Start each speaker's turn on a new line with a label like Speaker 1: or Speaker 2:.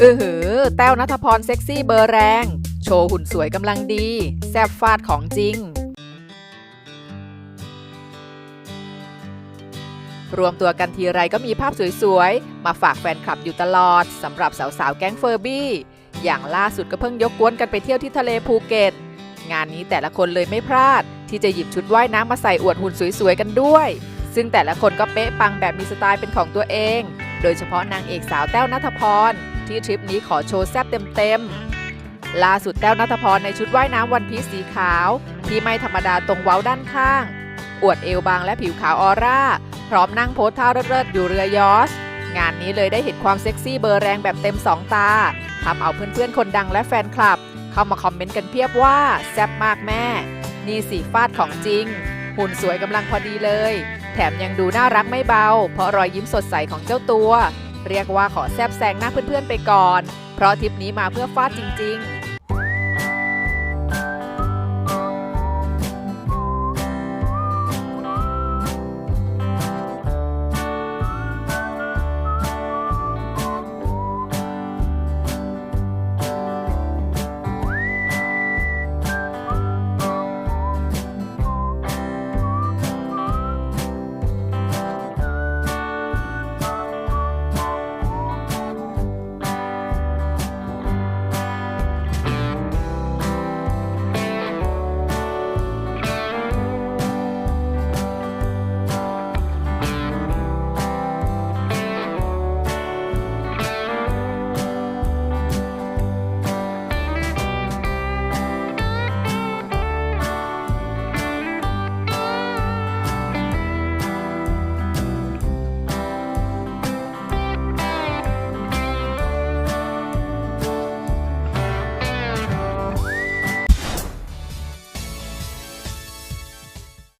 Speaker 1: เออหือ แต้วนัทพรเซ็กซี่เบอร์แรง โชว์หุ่นสวยกำลังดี แซบฟาดของจริง รวมตัวกันทีไรก็มีภาพสวยๆ มาฝากแฟนคลับอยู่ตลอดสำหรับสาวๆ แก๊งเฟอร์บี้ อย่างล่าสุดก็เพิ่งยกกวนกันไปเที่ยวที่ทะเลภูเก็ต งานนี้แต่ละคนเลยไม่พลาด ที่จะหยิบชุดว่ายน้ำมาใส่อวดหุ่นสวยๆ กันด้วย ซึ่งแต่ละคนก็เป๊ะปังแบบมีสไตล์เป็นของตัวเอง โดยเฉพาะนางเอกสาวแต้วนัทพร ที่ทริปนี้ขอโชว์แซ่บเต็มๆ ล่าสุดแต้วนัทพรในชุดว่ายน้ำวันพีซสีขาว ที่ไม่ธรรมดาตรงเว้าด้านข้าง อวดเอวบางและผิวขาวออร่า พร้อมนั่งโพสท่าเลิศๆอยู่เรือยอช์งานนี้เลยได้เห็นความเซ็กซี่เบอร์แรงแบบเต็มสองตาทำเอาเพื่อนๆ คนดังและแฟนคลับ เข้ามาคอมเมนต์กันเพียบว่าแซ่บมากแม่ นี่สีฟาดของจริง หุ่นสวยกำลังพอดีเลย แถมยังดูน่ารักไม่เบา เพราะรอยยิ้มสดใสของเจ้าตัว เรียกว่าขอแซบแซงหน้าเพื่อนๆไปก่อน เพราะทริปนี้มาเพื่อฟาดจริง ๆ